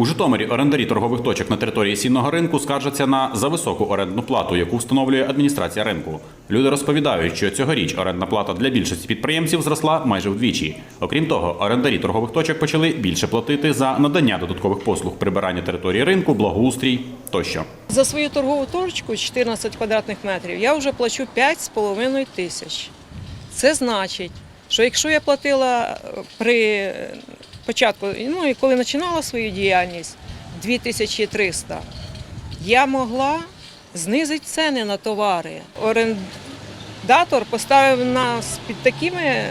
У Житомирі орендарі торгових точок на території сінного ринку скаржаться на зависоку орендну плату, яку встановлює адміністрація ринку. Люди розповідають, що цьогоріч орендна плата для більшості підприємців зросла майже вдвічі. Окрім того, орендарі торгових точок почали більше платити за надання додаткових послуг прибирання території ринку, благоустрій тощо. За свою торгову точку 14 квадратних метрів я вже плачу 5,5 тисяч. Це значить, що якщо я платила е, при початку, ну і коли починала свою діяльність 2300, я могла знизити ціни на товари. Орендатор поставив нас під такими,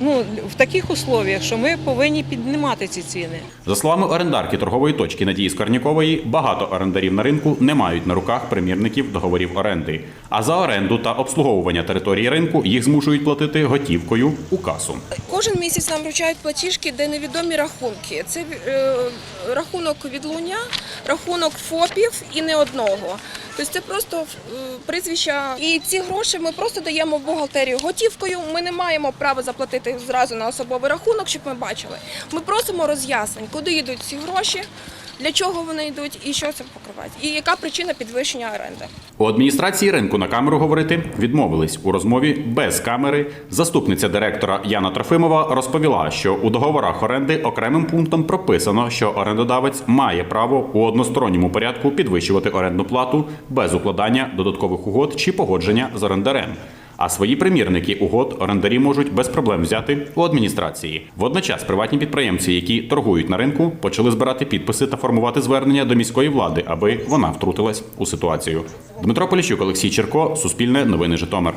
ну, в таких условіях, що ми повинні піднімати ці ціни. За словами орендарки торгової точки Надії Скорнякової, багато орендарів на ринку не мають на руках примірників договорів оренди. А за оренду та обслуговування території ринку їх змушують платити готівкою у касу. Кожен місяць нам вручають платіжки, де невідомі рахунки. Це е, рахунок відлуня, рахунок ФОПів і не одного. Тобто це просто прізвища. І ці гроші ми просто даємо в бухгалтерію готівкою. Ми не маємо права заплатити зразу на особовий рахунок, щоб ми бачили. Ми просимо роз'яснень, куди йдуть ці гроші, для чого вони йдуть і що це покриває, і яка причина підвищення оренди. У адміністрації ринку на камеру говорити відмовились у розмові без камери. Заступниця директора Яна Трофимова розповіла, що у договорах оренди окремим пунктом прописано, що орендодавець має право у односторонньому порядку підвищувати орендну плату без укладання додаткових угод чи погодження з орендарем. А свої примірники угод орендарі можуть без проблем взяти у адміністрації. Водночас приватні підприємці, які торгують на ринку, почали збирати підписи та формувати звернення до міської влади, аби вона втрутилась у ситуацію. Дмитро Поліщук, Олексій Черко, Суспільне новини Житомир.